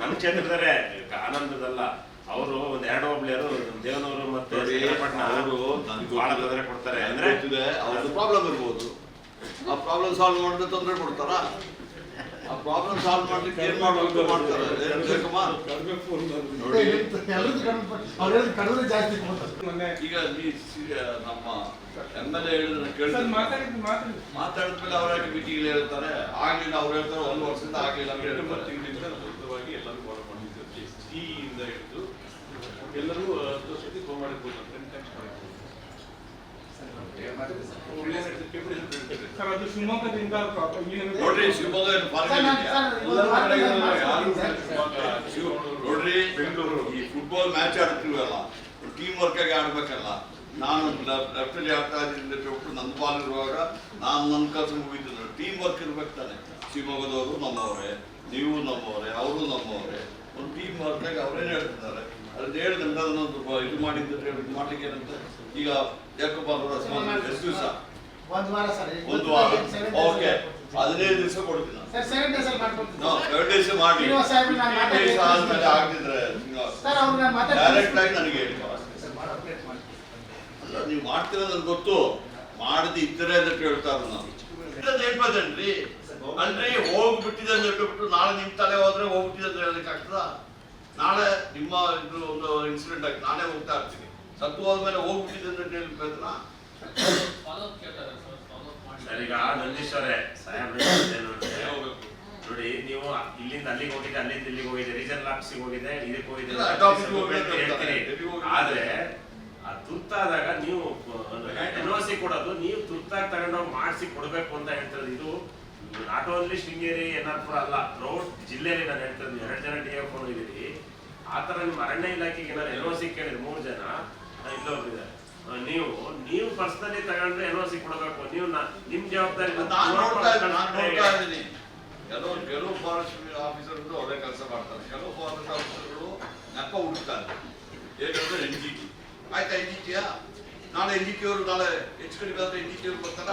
ನನ್ನ ಕ್ಷೇತ್ರದಲ್ಲೇ ಆನಂದದಲ್ಲ ಅವರು ಒಂದ್ ಎರಡು ಒಬ್ಳಿಯರು ದೇವನೂರು ಮತ್ತೆ ತೊಂದರೆ ಕೊಡ್ತಾರೆ ಅಂದ್ರೆ ಅವ್ರದ್ದು ಪ್ರಾಬ್ಲಮ್ ಇರ್ಬೋದು ಆ ಪ್ರಾಬ್ಲಮ್ ಸಾಲ್ವ್ ಮಾಡಿದ್ರೆ ತೊಂದರೆ ಕೊಡ್ತಾರ ಆ ಪ್ರಾಬ್ಲಮ್ ಸಾಲ್ವ್ ಮಾಡ್ಲಿಕ್ಕೆ ಏನ್ ಮಾಡ್ಬೇಕು ಮಾಡ್ತಾರೆ ಈಗ ನಮ್ಮ ಎಮ್ ಮಾತಾಡಿದ ಎ ಹೇಳಿದ್ರೆ ಮಾತಾಡಿದ್ಮೇಲೆ ಅವ್ರ ಮೀಟಿಂಗ್ ಹೇಳ್ತಾರೆ ಆಗ್ಲಿಲ್ಲ ಅವ್ರು ಹೇಳ್ತಾರೆ ಒಂದು ವರ್ಷದಿಂದ ಆಗ್ಲಿಲ್ಲ ಅಂತ ಹೇಳ್ತಾರೆ ಎಲ್ಲರೂ ಹತ್ತು ನೋಡ್ರಿ ಬೆಂಗಳೂರು ಈ ಫುಟ್ಬಾಲ್ ಮ್ಯಾಚ್ ಆಡ್ತೀವಲ್ಲ ಟೀಮ್ ವರ್ಕ್ ಆಗಿ ಆಡ್ಬೇಕಲ್ಲ ನಾನು ಲೆಫ್ಟ್ ಅಲ್ಲಿ ಆಡ್ತಾ ಇದ್ರಿಂದ ನನ್ನ ಇರುವಾಗ ನಾನು ನನ್ನ ಕಲ್ಸ ಮುಗಿದ್ರು ಟೀಮ್ ವರ್ಕ್ ಇರ್ಬೇಕು ತಾನೆ ಶಿವಮೊಗ್ಗದವರು ನಮ್ಮವರೇ ನೀವು ನಮ್ಮವರೇ ಅವರು ನಮ್ಮವರೇ ಮೀಟಿಂಗ್ ಮಾಡಿದಾಗ ಅವರೇನು ಹೇಳ್ತಿದ್ದಾರೆ ಅದನ್ನ ಹೇಳಿದ್ರಿಂದ ಅದನ್ನೊಂದು ಇದು ಮಾಡಿದ್ರೆ ಮಾಡ್ಲಿಕ್ಕೆ ಏನಂತ ಈಗ ಯಾಕಪ್ಪ ಎಷ್ಟು ದಿವಸ ಒಂದು ವಾರ ಹದಿನೈದು ಕೊಡ್ತೀನಿ ಮಾಡಿ ಡೈರೆಕ್ಟ್ ಆಗಿ ನನಗೆ ಅಲ್ಲ ನೀವು ಗೊತ್ತು ಮಾಡದೆ ಇದ್ದರೆ ಅಂತ ಹೇಳ್ತಾರ ನಾನು ಹೋಗ್ಬಿಟ್ಟಿದೆ ಅಂತ ಹೇಳ್ಬಿಟ್ಟು ನಾಳೆ ನಿಮ್ ತಲೆ ಹೋದ್ರೆ ಹೋಗ್ಬಿಟ್ಟಿದೆ ಅಂತ ಹೇಳಕ್ ಆಗ್ತದ ನಾಳೆ ನಿಮ್ಮ ಇದು ಒಂದು ಇನ್ಸಿಡೆಂಟ್ ಆಗಿ ನಾನೇ ಹೋಗ್ತಾ ಇರ್ತೀನಿ ಸತ್ತು ಹೋದ್ಮೇಲೆ ಹೋಗ್ಬಿಟ್ಟಿದ್ದೆ ಅಂತ ಹೇಳ್ಬೇಕಲ್ಲ ಸರ್ ಈಗ ನಂದೀಶ್ ಅವರೇ ನೋಡಿ ನೀವು ಇಲ್ಲಿಂದ ಅಲ್ಲಿಗೆ ಹೋಗಿದ್ದೆ ಅಲ್ಲಿಂದ ಇಲ್ಲಿಗೆ ಹೋಗಿದೆ ರೀಜನ್ ಲಾಕ್ಸಿಗೆ ಹೋಗಿದ್ದೆ ಇದಕ್ಕೆ ಹೋಗಿದೆ ಹೇಳ್ತೀರಿ ಆದ್ರೆ ತುರ್ತಾದಾಗ ನೀವು ಎನ್ ಓ ಸಿ ಕೊಡೋದು ನೀವು ತುರ್ತಾಗಿ ತಗೊಂಡೋಗಿ ಮಾಡಿಸಿ ಕೊಡಬೇಕು ಅಂತ ಹೇಳ್ತಾರೆ ಇದು not only Sringeri N R Pura ಅಲ್ಲ ಥ್ರೌಟ್ ಜಿಲ್ಲೆಯಲ್ಲಿ ನಾನು ಹೇಳ್ತೀನಿ ಎರಡು ಜನ ಡಿ ಎಫ್ ಇದ್ದೀರಿ ಆ ಥರ ನಿಮ್ಮ ಅರಣ್ಯ ಇಲಾಖೆಗೆ ಏನಾದ್ರು ಎಲ್ ಓ ಸಿ ಕೇಳಿದ್ರು ಮೂರು ಜನ ಇಲ್ಲೋಗಿದ್ದಾರೆ ನೀವು ನೀವು ಪರ್ಸನಲಿ ತಗೊಂಡ್ರೆ ಎನ್ ಓ ಸಿ ಕೊಡಬೇಕು ನೀವು ನಿಮ್ ಜವಾಬ್ದಾರಿ ಕೆಲವು ಕೆಲವು ಫಾರೆಸ್ಟ್ ಅವರೇ ಕೆಲಸ ಮಾಡ್ತಾರೆ ಕೆಲವು ಫಾರೆಸ್ಟ್ ಆಫೀಸರ್ಗಳು ನಕ್ಕ ಹುಡುಕ್ತಾರೆ ಹೇಗಂದ್ರೆ ಎನ್ ಜಿ ಟಿ ಆಯ್ತಾ ಎನ್ ಜಿ ಟಿಯಾ ನಾಳೆ ಎನ್ ಜಿ ಟಿ ಅವರು ನಾಳೆ ಹೆಚ್ಚು ಕಡಿಮೆ ಆದ್ರೆ ಎನ್ ಜಿ ಟಿ ಅವರು ಬರ್ತಾರ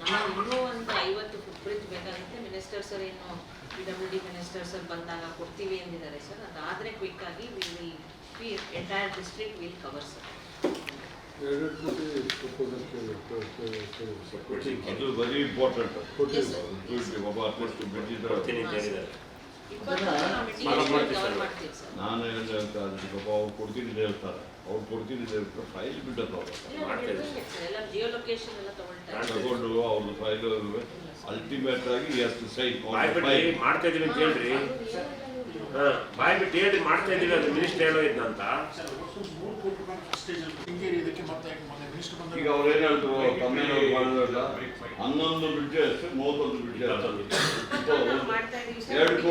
ನಮಗೆ ಇನ್ನೂ ಒಂದು ಐವತ್ತು ಫುಟ್ ಬ್ರಿಡ್ಜ್ ಬೇಕಾಗುತ್ತೆ ಮಿನಿಸ್ಟರ್ ಸರ್ ಏನು P W D minister sir ಬಂದಾಗ ಕೊಡ್ತೀವಿ ಎಂದಿದ್ದಾರೆ ಸರ್ ಅದಾದರೆ ಕ್ವಿಕ್ ಆಗಿ we will be entire district will cover sir ಅದು ವೆರಿ ಇಂಪಾರ್ಟೆಂಟ್ Yes, sir. ಒಬ್ಬ ಅಟ್ಲೀಸ್ಟ್ ಬಿದ್ದಿದ್ರೆ ನಾನು ಹೇಳಿದೆ ಅಂತ ಅದಕ್ಕೆ ಪಾಪ ಅವ್ರು ಕೊಡ್ತಿದ್ದೆ ಹೇಳ್ತಾರೆ ಅವ್ರು ಕೊಡ್ತಿದ್ದೆ ಹೇಳ್ತಾರೆ ಫೈಲ್ ಬಿಟ್ಟದ್ದು ಅವ್ರು ಫೈಲ್ ಅಲ್ಟಿಮೇಟ್ ಆಗಿ ಎಸ್ ಮಾಡ್ತಾ ಅಂತ ಹೇಳ್ರಿ ಬಿಟ್ಟು ಹೇಳಿ ಮಾಡ್ತಾ ಇದೀವಿ ಅದು ಮಿನಿಸ್ಟರ್ ಹೇಳೋ ಈಗ ಅವ್ರು ಏನು ಹನ್ನೊಂದು ಬಿಡ್ಜೆ ಎರಡು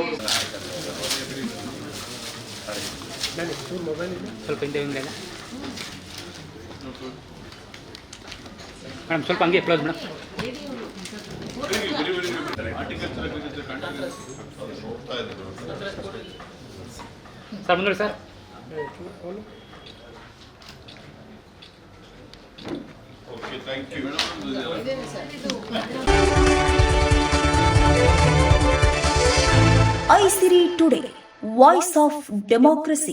ಮೊಬೈಲ್ ಸ್ವಲ್ಪ ಹಿಂದೆ ಮೇಡಮ್ ಸ್ವಲ್ಪ ಹಂಗೆ close madam sir sir Okay, thank you. iSiri Today, Voice of Democracy.